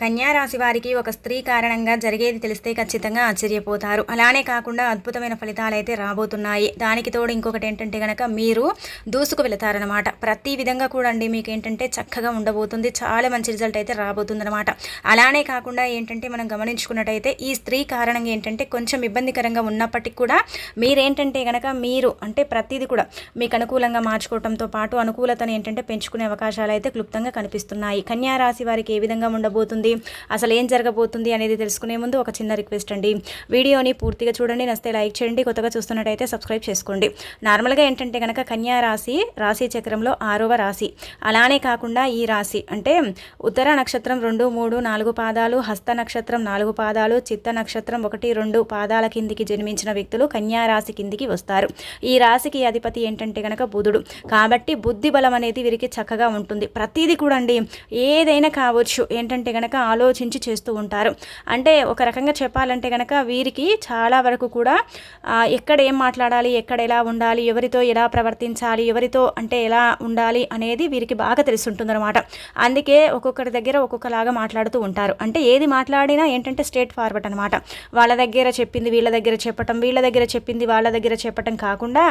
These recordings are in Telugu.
కన్యా రాశి వారికి ఒక స్త్రీ కారణంగా జరిగేది తెలిస్తే ఖచ్చితంగా ఆశ్చర్యపోతారు. అలానే కాకుండా అద్భుతమైన ఫలితాలు అయితే రాబోతున్నాయి. దానికి తోడు ఇంకొకటి ఏంటంటే గనక మీరు దూసుకు వెళతారనమాట ప్రతి విధంగా కూడా అండి మీకు ఏంటంటే చక్కగా ఉండబోతుంది. చాలా మంచి రిజల్ట్ అయితే రాబోతుందన్నమాట. అలానే కాకుండా ఏంటంటే మనం గమనించుకున్నట్టయితే ఈ స్త్రీ కారణంగా ఏంటంటే కొంచెం ఇబ్బందికరంగా ఉన్నప్పటికీ కూడా మీరేంటంటే గనక మీరు అంటే ప్రతిదీ కూడా మీకు అనుకూలంగా మార్చుకోవడంతో పాటు అనుకూలతను ఏంటంటే పెంచుకునే అవకాశాలు అయితే క్లుప్తంగా కనిపిస్తున్నాయి. కన్యా రాశి వారికి ఏ విధంగా ఉండబోతుంది? అసలు ఏం జరగబోతుంది అనేది తెలుసుకునే ముందు ఒక చిన్న రిక్వెస్ట్ అండి. వీడియోని పూర్తిగా చూడండి నస్తే లైక్ చేయండి కొత్తగా చూస్తున్నట్టయితే సబ్స్క్రైబ్ చేసుకోండి. నార్మల్గా ఏంటంటే కనుక కన్యా రాశి రాశి చక్రంలో ఆరవ రాశి. అలానే కాకుండా ఈ రాశి అంటే ఉత్తర నక్షత్రం రెండు మూడు నాలుగు పాదాలు హస్త నక్షత్రం నాలుగు పాదాలు చిత్త నక్షత్రం ఒకటి రెండు పాదాల కిందికి జన్మించిన వ్యక్తులు కన్యా రాశి కిందికి వస్తారు. ఈ రాశికి అధిపతి ఏంటంటే కనుక బుధుడు. కాబట్టి బుద్ధి బలం అనేది వీరికి చక్కగా ఉంటుంది. ప్రతిదీ కూడా అండి ఏదైనా కావచ్చు. ఏంటంటే కనుక ఆలోచించి చేస్తూ ఉంటారు. అంటే ఒక రకంగా చెప్పాలంటే కనుక వీరికి చాలా వరకు కూడా ఎక్కడ ఏం మాట్లాడాలి ఎక్కడ ఎలా ఉండాలి ఎవరితో ఎలా ప్రవర్తించాలి ఎవరితో అంటే ఎలా ఉండాలి అనేది వీరికి బాగా తెలుసుంటుందన్నమాట. అందుకే ఒక్కొక్కరి దగ్గర ఒక్కొక్కలాగా మాట్లాడుతూ ఉంటారు. అంటే ఏది మాట్లాడినా ఏంటంటే స్ట్రేట్ ఫార్వర్డ్ అనమాట వాళ్ళ దగ్గర చెప్పింది వీళ్ళ దగ్గర చెప్పటం వీళ్ళ దగ్గర చెప్పింది వాళ్ళ దగ్గర చెప్పటం కాకుండా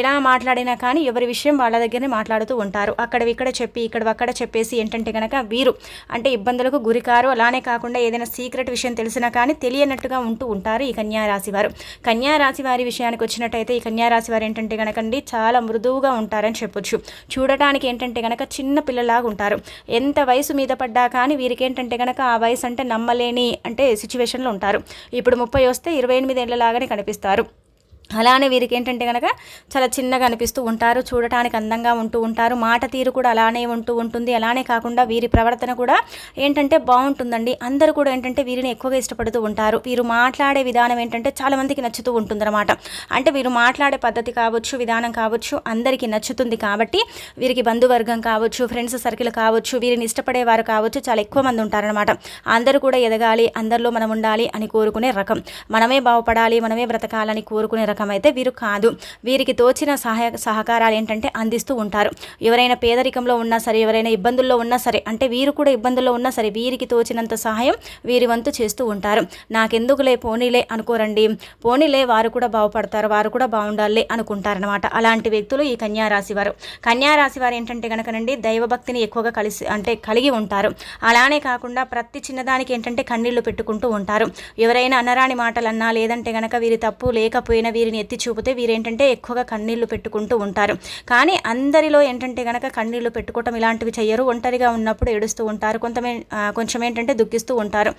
ఎలా మాట్లాడినా కానీ ఎవరి విషయం వాళ్ళ దగ్గరనే మాట్లాడుతూ ఉంటారు. అక్కడ ఇక్కడ చెప్పి ఇక్కడ అక్కడ చెప్పేసి ఏంటంటే కనుక వీరు అంటే ఇబ్బందులకు గురి గురికారు అలానే కాకుండా ఏదైనా సీక్రెట్ విషయం తెలిసినా కానీ తెలియనట్టుగా ఉంటూ ఉంటారు ఈ కన్యా రాశి వారు. కన్యా రాశి వారి విషయానికి వచ్చినట్టయితే ఈ కన్యారాశి వారు ఏంటంటే కనుకండి చాలా మృదువుగా ఉంటారని చెప్పొచ్చు. చూడటానికి ఏంటంటే కనుక చిన్న పిల్లలాగా ఉంటారు. ఎంత వయసు మీద పడ్డా కానీ వీరికి ఏంటంటే కనుక ఆ వయసు అంటే నమ్మలేని అంటే సిచ్యువేషన్లో ఉంటారు. ఇప్పుడు ముప్పై వస్తే ఇరవై ఎనిమిది ఏళ్ళలాగానే కనిపిస్తారు. అలానే వీరికి ఏంటంటే కనుక చాలా చిన్నగా అనిపిస్తూ ఉంటారు చూడటానికి అందంగా ఉంటూ ఉంటారు మాట తీరు కూడా అలానే ఉంటూ ఉంటుంది. అలానే కాకుండా వీరి ప్రవర్తన కూడా ఏంటంటే బాగుంటుందండి. అందరూ కూడా ఏంటంటే వీరిని ఎక్కువగా ఇష్టపడుతూ ఉంటారు. వీరు మాట్లాడే విధానం ఏంటంటే చాలామందికి నచ్చుతూ ఉంటుందన్నమాట. అంటే వీరు మాట్లాడే పద్ధతి కావచ్చు విధానం కావచ్చు అందరికీ నచ్చుతుంది కాబట్టి వీరికి బంధువర్గం కావచ్చు ఫ్రెండ్స్ సర్కిల్ కావచ్చు వీరిని ఇష్టపడేవారు కావచ్చు చాలా ఎక్కువ మంది ఉంటారనమాట అందరూ కూడా ఎదగాలి అందరిలో మనం ఉండాలి అని కోరుకునే రకం. మనమే బాగుపడాలి మనమే బ్రతకాలని కోరుకునే రకం. అయితే వీరు కాదు. వీరికి తోచిన సహాయ సహకారాలు ఏంటంటే అందిస్తూ ఉంటారు. ఎవరైనా పేదరికంలో ఉన్నా సరే ఎవరైనా ఇబ్బందుల్లో ఉన్నా సరే అంటే వీరు కూడా ఇబ్బందుల్లో ఉన్నా సరే వీరికి తోచినంత సహాయం వీరి వంతు చేస్తూ ఉంటారు. నాకెందుకులే పోనీలే అనుకోరండి. పోనీలే వారు కూడా బాగుపడతారు వారు కూడా బాగుండాలి అనుకుంటారనమాట అలాంటి వ్యక్తులు ఈ కన్యా రాశి వారు. కన్యారాశి వారు ఏంటంటే కనుకనండి దైవభక్తిని ఎక్కువగా కలిసి అంటే కలిగి ఉంటారు. అలానే కాకుండా ప్రతి చిన్నదానికి ఏంటంటే కన్నీళ్ళు పెట్టుకుంటూ ఉంటారు. ఎవరైనా అనరాని మాటలు అన్నా లేదంటే గనక వీరి తప్పు లేకపోయినా వీరిని ఎత్తి చూపితే వీరేంటంటే ఎక్కువగా కన్నీళ్ళు పెట్టుకుంటూ ఉంటారు. కానీ అందరిలో ఏంటంటే కనుక కన్నీళ్ళు పెట్టుకోవటం ఇలాంటివి చెయ్యరు ఒంటరిగా ఉన్నప్పుడు ఏడుస్తూ ఉంటారు. కొంతమే కొంచెం ఏంటంటే దుఃఖిస్తూ ఉంటారు.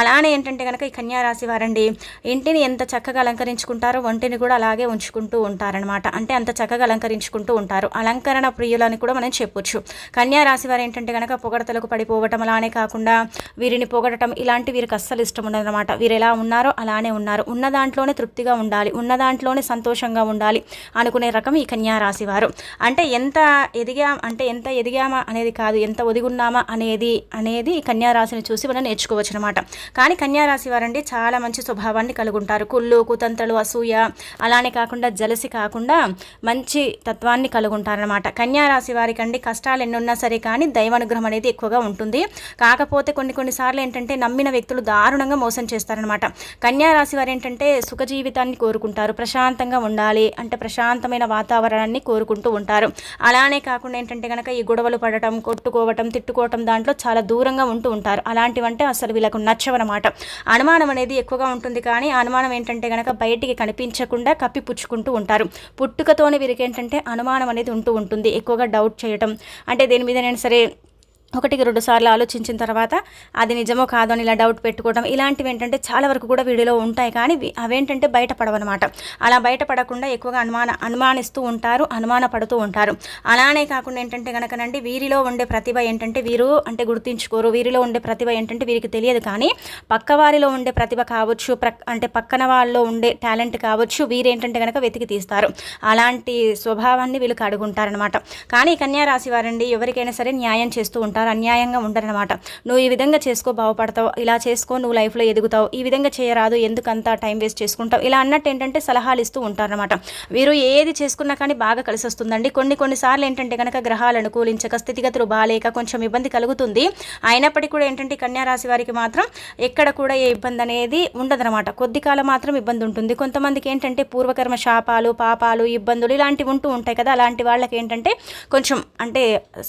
అలానే ఏంటంటే కనుక ఈ కన్యా రాశి వారండి ఇంటిని ఎంత చక్కగా అలంకరించుకుంటారో ఒంటిని కూడా అలాగే ఉంచుకుంటూ ఉంటారనమాట అంటే అంత చక్కగా అలంకరించుకుంటూ ఉంటారు. అలంకరణ ప్రియులని కూడా మనం చెప్పొచ్చు. కన్యా రాశి వారు ఏంటంటే కనుక పొగడతలకు పడిపోవటం అలానే కాకుండా వీరిని పొగడటం ఇలాంటి వీరికి అస్సలు ఇష్టం ఉండదన్నమాట. వీరు ఎలా ఉన్నారో అలానే ఉన్నారు. ఉన్న దాంట్లోనే తృప్తిగా ఉండాలి. ఉన్న దాంట్లోనే సంతోషంగా ఉండాలి అనుకునే రకం ఈ కన్యా రాశి వారు అంటే ఎంత ఎదిగా అంటే ఎంత ఎదిగామా అనేది కాదు ఎంత ఒదిగున్నామా అనేది అనేది ఈ కన్యా రాశిని చూసి మనం నేర్చుకోవచ్చు అనమాట కానీ కన్యా రాశి వారండి చాలా మంచి స్వభావాన్ని కలిగి ఉంటారు కుళ్ళు కుతంత్రలు అసూయ అలానే కాకుండా జలసి కాకుండా మంచి తత్వాన్ని కలిగి ఉంటారనమాట కన్యా రాశి వారికి అండి కష్టాలు ఎన్నున్నా సరే కానీ దైవానుగ్రహం అనేది ఎక్కువగా ఉంటుంది. కాకపోతే కొన్ని కొన్నిసార్లు ఏంటంటే నమ్మిన వ్యక్తులు దారుణంగా మోసం చేస్తారనమాట. కన్యా రాశి వారు ఏంటంటే సుఖ జీవితాన్ని కోరుకుంటారు. ప్రశాంతంగా ఉండాలి అంటే ప్రశాంతమైన వాతావరణాన్ని కోరుకుంటూ ఉంటారు. అలానే కాకుండా ఏంటంటే కనుక ఈ గొడవలు పడటం కొట్టుకోవటం తిట్టుకోవటం దాంట్లో చాలా దూరంగా ఉంటూ ఉంటారు. అలాంటివంటే అసలు వీళ్ళకు నచ్చవన్నమాట అనుమానం అనేది ఎక్కువగా ఉంటుంది కానీ అనుమానం ఏంటంటే కనుక బయటికి కనిపించకుండా కప్పిపుచ్చుకుంటూ ఉంటారు. పుట్టుకతోనే వీరికి ఏంటంటే అనుమానం అనేది ఉంటూ ఉంటుంది. ఎక్కువగా డౌట్ చేయటం అంటే దేని నేను సరే ఒకటికి రెండు సార్లు ఆలోచించిన తర్వాత అది నిజమో కాదో అని ఇలా డౌట్ పెట్టుకోవడం ఇలాంటివి ఏంటంటే చాలా వరకు కూడా వీడియోలో ఉంటాయి. కానీ అవేంటంటే బయటపడవన్నమాట. అలా బయటపడకుండా ఎక్కువగా అనుమాన అనుమానిస్తూ ఉంటారు అనుమాన పడుతూ ఉంటారు. అలానే కాకుండా ఏంటంటే కనుకనండి వీరిలో ఉండే ప్రతిభ ఏంటంటే వీరు అంటే గుర్తించుకోరు. వీరిలో ఉండే ప్రతిభ ఏంటంటే వీరికి తెలియదు. కానీ పక్కవారిలో ఉండే ప్రతిభ కావచ్చు అంటే పక్కన వాళ్ళలో ఉండే టాలెంట్ కావచ్చు వీరేంటంటే కనుక వెతికి తీస్తారు. అలాంటి స్వభావాన్ని వీళ్ళు కడుగుంటారనమాట కానీ కన్యా రాశి వారండి ఎవరికైనా సరే న్యాయం చేస్తూ ఉంటారు. ఉంటారు అన్యాయంగా ఉండరనమాట నువ్వు ఈ విధంగా చేసుకో బాగుపడతావు. ఇలా చేసుకో నువ్వు లైఫ్లో ఎదుగుతావు. ఈ విధంగా చేయరాదు. ఎందుకంత టైం వేస్ట్ చేసుకుంటావు? ఇలా అన్నట్టు ఏంటంటే సలహాలు ఇస్తూ ఉంటారనమాట వీరు ఏది చేసుకున్నా కానీ బాగా కలిసి వస్తుందండి కొన్ని కొన్నిసార్లు ఏంటంటే కనుక గ్రహాలు అనుకూలించక స్థితిగతులు బాగాలేక కొంచెం ఇబ్బంది కలుగుతుంది. అయినప్పటికీ కూడా ఏంటంటే కన్యారాశి వారికి మాత్రం ఎక్కడ కూడా ఏ ఇబ్బంది అనేది ఉండదనమాట కొద్ది కాలం మాత్రం ఇబ్బంది ఉంటుంది. కొంతమందికి ఏంటంటే పూర్వకర్మ శాపాలు పాపాలు ఇబ్బందులు ఇలాంటివి ఉంటూ ఉంటాయి కదా. అలాంటి వాళ్ళకి ఏంటంటే కొంచెం అంటే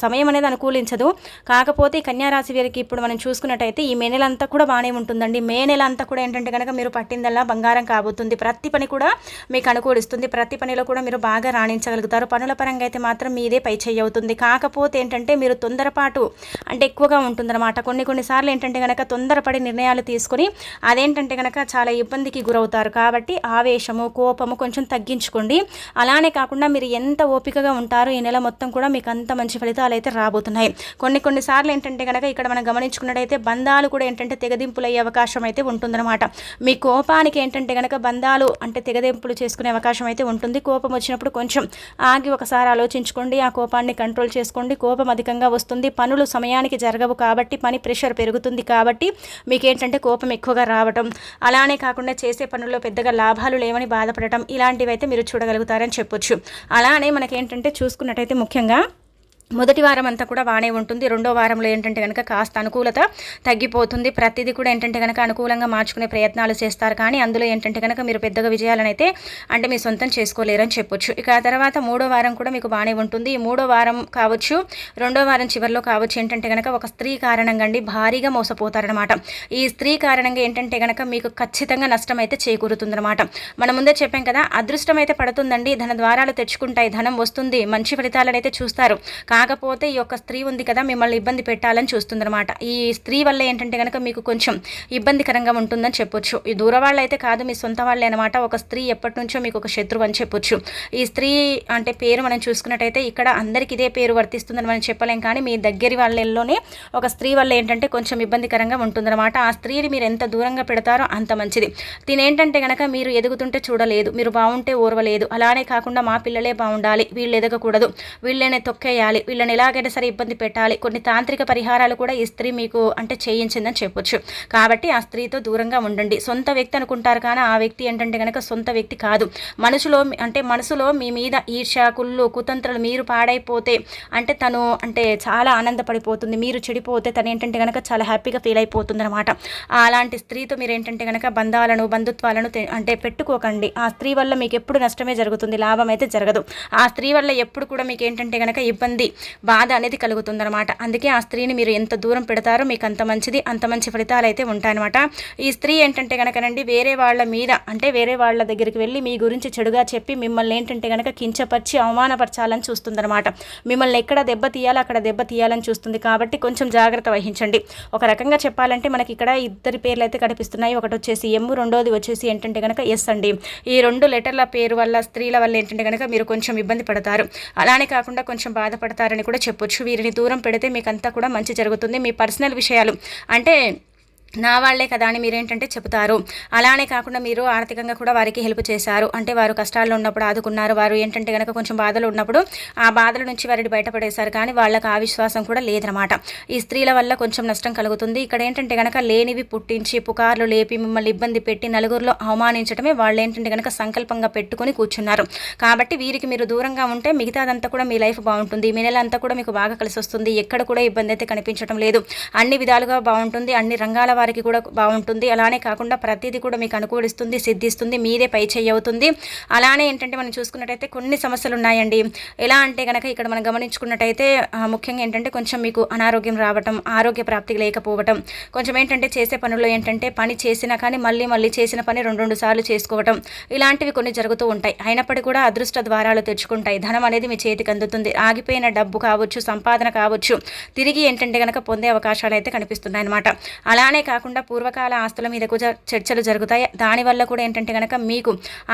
సమయం అనేది అనుకూలించదు. కాకపోతే ఈ కన్యారాశి వీరికి ఇప్పుడు మనం చూసుకున్నట్టయితే ఈ మే నెల అంతా కూడా బాగానే ఉంటుందండి. మే నెల అంతా కూడా ఏంటంటే కనుక మీరు పట్టిందల్లా బంగారం కాబోతుంది. ప్రతి పని కూడా మీకు అనుకూలిస్తుంది. ప్రతి పనిలో కూడా మీరు బాగా రాణించగలుగుతారు. పనుల పరంగా అయితే మాత్రం మీదే పై చేయి అవుతుంది. కాకపోతే ఏంటంటే మీరు తొందరపాటు అంటే ఎక్కువగా ఉంటుందన్నమాట. కొన్ని కొన్నిసార్లు ఏంటంటే కనుక తొందరపడి నిర్ణయాలు తీసుకొని అదేంటంటే కనుక చాలా ఇబ్బందికి గురవుతారు. కాబట్టి ఆవేశము కోపము కొంచెం తగ్గించుకోండి. అలానే కాకుండా మీరు ఎంత ఓపికగా ఉంటారో ఈ నెల మొత్తం కూడా మీకు అంత మంచి ఫలితాలు అయితే రాబోతున్నాయి. కొన్ని కొన్ని కొన్నిసార్లు ఏంటంటే కనుక ఇక్కడ మనం గమనించుకున్నట్టయితే బంధాలు కూడా ఏంటంటే తెగదింపులు అయ్యే అవకాశం అయితే ఉంటుందన్నమాట. మీ కోపానికి ఏంటంటే కనుక బంధాలు అంటే తెగదింపులు చేసుకునే అవకాశం అయితే ఉంటుంది. కోపం వచ్చినప్పుడు కొంచెం ఆగి ఒకసారి ఆలోచించుకోండి ఆ కోపాన్ని కంట్రోల్ చేసుకోండి. కోపం అధికంగా వస్తుంది. పనులు సమయానికి జరగవు కాబట్టి పని ప్రెషర్ పెరుగుతుంది కాబట్టి మీకు ఏంటంటే కోపం ఎక్కువగా రావటం అలానే కాకుండా చేసే పనుల్లో పెద్దగా లాభాలు లేవని బాధపడటం ఇలాంటివైతే మీరు చూడగలుగుతారని చెప్పొచ్చు. అలానే మనకేంటంటే చూసుకున్నట్టయితే ముఖ్యంగా మొదటి వారం అంతా కూడా బాగానే ఉంటుంది. రెండో వారంలో ఏంటంటే కనుక కాస్త అనుకూలత తగ్గిపోతుంది. ప్రతిదీ కూడా ఏంటంటే కనుక అనుకూలంగా మార్చుకునే ప్రయత్నాలు చేస్తారు. కానీ అందులో ఏంటంటే కనుక మీరు పెద్దగా విజయాలను అయితే అంటే మీ సొంతం చేసుకోలేరని చెప్పొచ్చు. ఇక ఆ తర్వాత మూడో వారం కూడా మీకు బాగానే ఉంటుంది. ఈ మూడో వారం కావచ్చు రెండో వారం చివరిలో కావచ్చు ఏంటంటే కనుక ఒక స్త్రీ కారణంగా అండి భారీగా మోసపోతారనమాట ఈ స్త్రీ కారణంగా ఏంటంటే కనుక మీకు ఖచ్చితంగా నష్టం అయితే చేకూరుతుందనమాట మనం ముందే చెప్పాం కదా అదృష్టం అయితే పడుతుందండి. ధన ద్వారాలు తెచ్చుకుంటాయి. ధనం వస్తుంది. మంచి ఫలితాలను అయితే చూస్తారు. కాకపోతే ఈ యొక్క స్త్రీ ఉంది కదా మిమ్మల్ని ఇబ్బంది పెట్టాలని చూస్తుందన్నమాట. ఈ స్త్రీ వల్ల ఏంటంటే కనుక మీకు కొంచెం ఇబ్బందికరంగా ఉంటుందని చెప్పొచ్చు. ఈ దూర వాళ్ళు అయితే కాదు మీ సొంత వాళ్ళే అనమాట ఒక స్త్రీ ఎప్పటి నుంచో మీకు ఒక శత్రువు అని చెప్పొచ్చు. ఈ స్త్రీ అంటే పేరు మనం చూసుకున్నట్టయితే ఇక్కడ అందరికి ఇదే పేరు వర్తిస్తుందని మనం చెప్పలేం. కానీ మీ దగ్గరి వాళ్ళల్లోనే ఒక స్త్రీ వల్ల ఏంటంటే కొంచెం ఇబ్బందికరంగా ఉంటుందన్నమాట. ఆ స్త్రీని మీరు ఎంత దూరంగా పెడతారో అంత మంచిది. తినేంటంటే కనుక మీరు ఎదుగుతుంటే చూడలేదు మీరు బాగుంటే ఓర్వలేదు. అలానే కాకుండా మా పిల్లలే బాగుండాలి వీళ్ళు ఎదగకూడదు. వీళ్ళనే తొక్కేయాలి. వీళ్ళని ఎలాగైనా సరే ఇబ్బంది పెట్టాలి. కొన్ని తాంత్రిక పరిహారాలు కూడా ఈ స్త్రీ మీకు అంటే చేయించిందని చెప్పొచ్చు. కాబట్టి ఆ స్త్రీతో దూరంగా ఉండండి. సొంత వ్యక్తి అనుకుంటారు కానీ ఆ వ్యక్తి ఏంటంటే కనుక సొంత వ్యక్తి కాదు. మనసులో అంటే మనసులో మీ మీద ఈర్ష కుళ్ళు కుతంత్రలు మీరు పాడైపోతే అంటే తను అంటే చాలా ఆనందపడిపోతుంది. మీరు చెడిపోతే తను ఏంటంటే కనుక చాలా హ్యాపీగా ఫీల్ అయిపోతుంది అనమాట అలాంటి స్త్రీతో మీరు ఏంటంటే కనుక బంధాలను బంధుత్వాలను అంటే పెట్టుకోకండి. ఆ స్త్రీ వల్ల మీకు ఎప్పుడు నష్టమే జరుగుతుంది. లాభం అయితే జరగదు. ఆ స్త్రీ వల్ల ఎప్పుడు కూడా మీకు ఏంటంటే కనుక ఇబ్బంది బాధ అనేది కలుగుతుందనమాట అందుకే ఆ స్త్రీని మీరు ఎంత దూరం పెడతారో మీకు అంత మంచిది అంత మంచి ఫలితాలు అయితే ఉంటాయన్నమాట. ఈ స్త్రీ ఏంటంటే కనుకనండి వేరే వాళ్ళ మీద అంటే వేరే వాళ్ళ దగ్గరికి వెళ్ళి మీ గురించి చెడుగా చెప్పి మిమ్మల్ని ఏంటంటే కనుక కించపరిచి అవమానపరచాలని చూస్తుందన్నమాట. మిమ్మల్ని ఎక్కడ దెబ్బ తీయాలో అక్కడ దెబ్బ తీయాలని చూస్తుంది. కాబట్టి కొంచెం జాగ్రత్త వహించండి. ఒక రకంగా చెప్పాలంటే మనకి ఇక్కడ ఇద్దరి పేర్లు అయితే కనిపిస్తున్నాయి. ఒకటి వచ్చేసి ఎమ్ రెండోది వచ్చేసి ఏంటంటే కనుక ఎస్ అండి. ఈ రెండు లెటర్ల పేరు వల్ల స్త్రీల వల్ల ఏంటంటే కనుక మీరు కొంచెం ఇబ్బంది పడతారు. అలానే కాకుండా కొంచెం బాధపడతారు. చేస్తారని కూడా చెప్పొచ్చు. వీరిని దూరం పెడితే మీకంతా కూడా మంచి జరుగుతుంది. మీ పర్సనల్ విషయాలు. అంటే నా వాళ్ళే కదా అని మీరేంటంటే చెబుతారు. అలానే కాకుండా మీరు ఆర్థికంగా కూడా వారికి హెల్ప్ చేశారు. అంటే వారు కష్టాల్లో ఉన్నప్పుడు ఆదుకున్నారు. వారు ఏంటంటే కనుక కొంచెం బాధలు ఉన్నప్పుడు ఆ బాధల నుంచి వారిని బయటపడేశారు. కానీ వాళ్ళకి ఆ విశ్వాసం కూడా లేదనమాట. ఈ స్త్రీల వల్ల కొంచెం నష్టం కలుగుతుంది. ఇక్కడ ఏంటంటే కనుక లేనివి పుట్టించి పుకార్లు లేపి మిమ్మల్ని ఇబ్బంది పెట్టి నలుగురిలో అవమానించడమే వాళ్ళు ఏంటంటే కనుక సంకల్పంగా పెట్టుకుని కూర్చున్నారు. కాబట్టి వీరికి మీరు దూరంగా ఉంటే మిగతాదంతా కూడా మీ లైఫ్ బాగుంటుంది. మీ నెల అంతా కూడా మీకు బాగా కలిసి వస్తుంది ఎక్కడ కూడా ఇబ్బంది అయితే కనిపించడం లేదు. అన్ని విధాలుగా బాగుంటుంది. అన్ని రంగాల వారికి కూడా బాగుంటుంది. అలానే కాకుండా ప్రతిదీ కూడా మీకు అనుకూలిస్తుంది సిద్ధిస్తుంది మీదే పై చేయి అవుతుంది. అలానే ఏంటంటే మనం చూసుకున్నట్టయితే కొన్ని సమస్యలు ఉన్నాయండి ఎలా అంటే కనుక ఇక్కడ మనం గమనించుకున్నట్టయితే ముఖ్యంగా ఏంటంటే కొంచెం మీకు అనారోగ్యం రావటం ఆరోగ్య ప్రాప్తి లేకపోవటం కొంచెం ఏంటంటే చేసే పనుల్లో ఏంటంటే పని చేసినా కానీ మళ్ళీ మళ్ళీ చేసిన పని రెండు రెండు సార్లు చేసుకోవటం ఇలాంటివి కొన్ని జరుగుతూ ఉంటాయి. అయినప్పటికీ కూడా అదృష్ట ద్వారాలు తెచ్చుకుంటాయి. ధనం అనేది మీ చేతికి అందుతుంది. ఆగిపోయిన డబ్బు కావచ్చు సంపాదన కావచ్చు తిరిగి ఏంటంటే కనుక పొందే అవకాశాలు అయితే కనిపిస్తున్నాయి అనమాట అలానే కాకుండా పూర్వకాల ఆస్తుల మీద కూడా చర్చలు జరుగుతాయి. దానివల్ల కూడా ఏంటంటే కనుక మీకు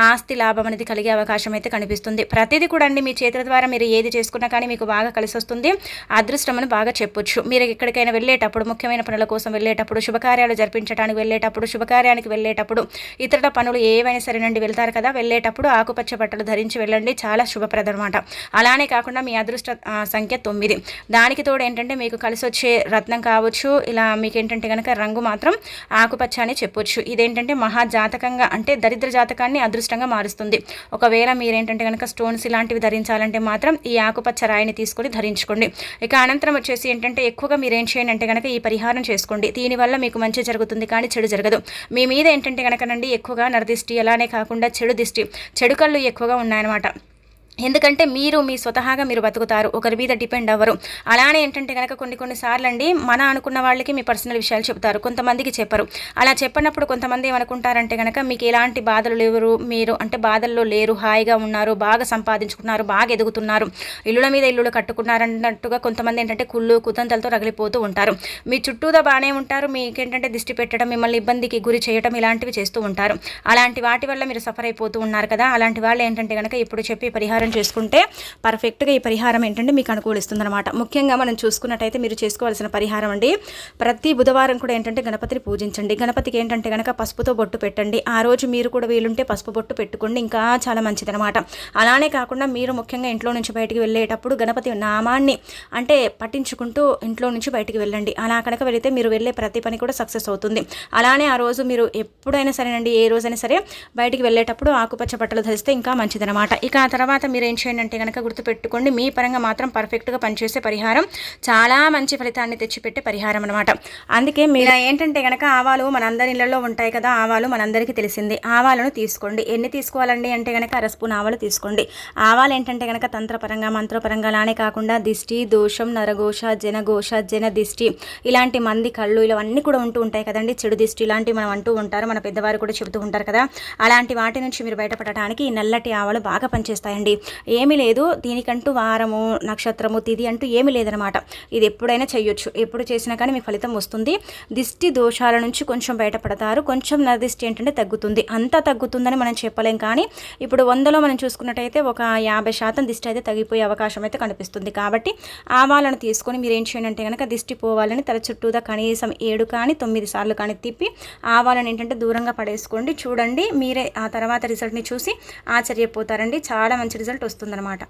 ఆస్తి లాభం అనేది కలిగే అవకాశం అయితే కనిపిస్తుంది. ప్రతిదీ కూడా అండి మీ చేతుల ద్వారా మీరు ఏది చేసుకున్నా కానీ మీకు బాగా కలిసి వస్తుంది. అదృష్టం అని బాగా చెప్పొచ్చు. మీరు ఎక్కడికైనా వెళ్ళేటప్పుడు ముఖ్యమైన పనుల కోసం వెళ్ళేటప్పుడు శుభకార్యాలు జరిపించడానికి వెళ్ళేటప్పుడు శుభకార్యానికి వెళ్ళేటప్పుడు ఇతరుల పనులు ఏవైనా సరేనండి వెళ్తారు కదా వెళ్ళేటప్పుడు ఆకుపచ్చ బట్టలు ధరించి వెళ్ళండి. చాలా శుభప్రదం అనమాట అలానే కాకుండా మీ అదృష్ట సంఖ్య తొమ్మిది. దానికి తోడు ఏంటంటే మీకు కలిసి వచ్చే రత్నం కావచ్చు. ఇలా మీకు ఏంటంటే కనుక రంగు మాత్రం ఆకుపచ్చ అని చెప్పొచ్చు. ఇదేంటంటే మహా జాతకంగా అంటే దరిద్ర జాతకాన్ని అదృష్టంగా మారుస్తుంది. ఒకవేళ మీరేంటంటే కనుక స్టోన్స్ ఇలాంటివి ధరించాలంటే మాత్రం ఈ ఆకుపచ్చ రాయిని తీసుకొని ధరించుకోండి. ఇక అనంతరం వచ్చేసి ఏంటంటే ఎక్కువగా మీరు ఏం చేయండి అంటే కనుక ఈ పరిహారం చేసుకోండి. దీనివల్ల మీకు మంచి జరుగుతుంది కానీ చెడు జరగదు. మీ మీద ఏంటంటే కనుకనండి ఎక్కువగా నరదిష్టి అలానే కాకుండా చెడు దిష్టి చెడు కళ్ళు ఎక్కువగా ఉన్నాయన్నమాట. ఎందుకంటే మీరు మీ స్వతహాగా మీరు బతుకుతారు ఒకరి మీద డిపెండ్ అవ్వరు. అలానే ఏంటంటే కనుక కొన్ని కొన్నిసార్లు అండి మన అనుకున్న వాళ్ళకి మీ పర్సనల్ విషయాలు చెప్తారు కొంతమందికి చెప్పరు. అలా చెప్పినప్పుడు కొంతమంది ఏమనుకుంటారంటే కనుక మీకు ఎలాంటి బాధలు లేవు మీరు అంటే బాధల్లో లేరు హాయిగా ఉన్నారు బాగా సంపాదించుకున్నారు బాగా ఎదుగుతున్నారు ఇల్లుల మీద ఇల్లులు కట్టుకున్నారన్నట్టుగా కొంతమంది ఏంటంటే కుళ్ళు కుతంతలతో రగిలిపోతూ ఉంటారు. మీ చుట్టూదా బాగానే ఉంటారు మీకేంటంటే దిష్టి పెట్టడం మిమ్మల్ని ఇబ్బందికి గురి చేయడం ఇలాంటివి చేస్తూ ఉంటారు. అలాంటి వాటి వల్ల మీరు సఫర్ అయిపోతూ ఉన్నారు కదా అలాంటి వాళ్ళు ఏంటంటే కనుక ఇప్పుడు చెప్పి పరిహారం పరిహారం చేసుకుంటే పర్ఫెక్ట్గా ఈ పరిహారం ఏంటంటే మీకు అనుకూలిస్తుంది అనమాట ముఖ్యంగా మనం చూసుకున్నట్టయితే మీరు చేసుకోవాల్సిన పరిహారం అండి ప్రతి బుధవారం కూడా ఏంటంటే గణపతిని పూజించండి. గణపతికి ఏంటంటే కనుక పసుపుతో బొట్టు పెట్టండి. ఆ రోజు మీరు కూడా వీలుంటే పసుపు బొట్టు పెట్టుకోండి ఇంకా చాలా మంచిదనమాట అలానే కాకుండా మీరు ముఖ్యంగా ఇంట్లో నుంచి బయటికి వెళ్ళేటప్పుడు గణపతి నామాన్ని అంటే పట్టించుకుంటూ ఇంట్లో నుంచి బయటికి వెళ్ళండి. అలా కనుక వెళితే మీరు వెళ్ళే ప్రతి పని కూడా సక్సెస్ అవుతుంది. అలానే ఆ రోజు మీరు ఎప్పుడైనా సరేనండి ఏ రోజైనా సరే బయటికి వెళ్ళేటప్పుడు ఆకుపచ్చ బట్టలు ధరిస్తే ఇంకా మంచిదనమాట ఇక ఆ తర్వాత మీరు ఏం చేయండి అంటే కనుక గుర్తుపెట్టుకోండి మీ పరంగా మాత్రం పర్ఫెక్ట్గా పనిచేసే పరిహారం చాలా మంచి ఫలితాన్ని తెచ్చిపెట్టే పరిహారం అనమాట అందుకే మీరు ఏంటంటే కనుక ఆవాలు మనందరి ఇళ్ళలో ఉంటాయి కదా ఆవాలు మనందరికీ తెలిసింది. ఆవాలను తీసుకోండి. ఎన్ని తీసుకోవాలండి అంటే కనుక అర స్పూన్ ఆవాలు తీసుకోండి. ఆవాలు ఏంటంటే కనుక తంత్రపరంగా మంత్రపరంగా అలానే కాకుండా దిష్టి దోషం నరఘోష జనఘోష జన దిష్టి ఇలాంటి మంది కళ్ళు ఇవన్నీ కూడా ఉంటూ ఉంటాయి కదండి. చెడు దిష్టి ఇలాంటివి మనం అంటూ ఉంటారు. మన పెద్దవారు కూడా చెబుతూ ఉంటారు కదా. అలాంటి వాటి నుంచి మీరు బయటపడటానికి ఈ నల్లటి ఆవాలు బాగా పనిచేస్తాయండి. ఏమీ లేదు. దీనికంటూ వారము నక్షత్రము తిది అంటూ ఏమీ లేదనమాట. ఇది ఎప్పుడైనా చేయొచ్చు ఎప్పుడు చేసినా కానీ మీకు ఫలితం వస్తుంది. దిష్టి దోషాల నుంచి కొంచెం బయటపడతారు. కొంచెం నదిష్టి ఏంటంటే తగ్గుతుంది. అంతా తగ్గుతుందని మనం చెప్పలేం కానీ ఇప్పుడు వందలో మనం చూసుకున్నట్టయితే ఒక యాభై శాతం దిష్టి అయితే తగ్గిపోయే అవకాశం అయితే కనిపిస్తుంది. కాబట్టి ఆవాలను తీసుకొని మీరు ఏం చేయండి అంటే కనుక దిష్టి పోవాలని తల చుట్టూదా కనీసం ఏడు కానీ తొమ్మిది సార్లు కానీ తిప్పి ఆవాలను ఏంటంటే దూరంగా పడేసుకోండి. చూడండి మీరే ఆ తర్వాత రిజల్ట్ని చూసి ఆశ్చర్యపోతారండి. చాలా మంచి రిజల్ట్ వస్తుందన్నమాట.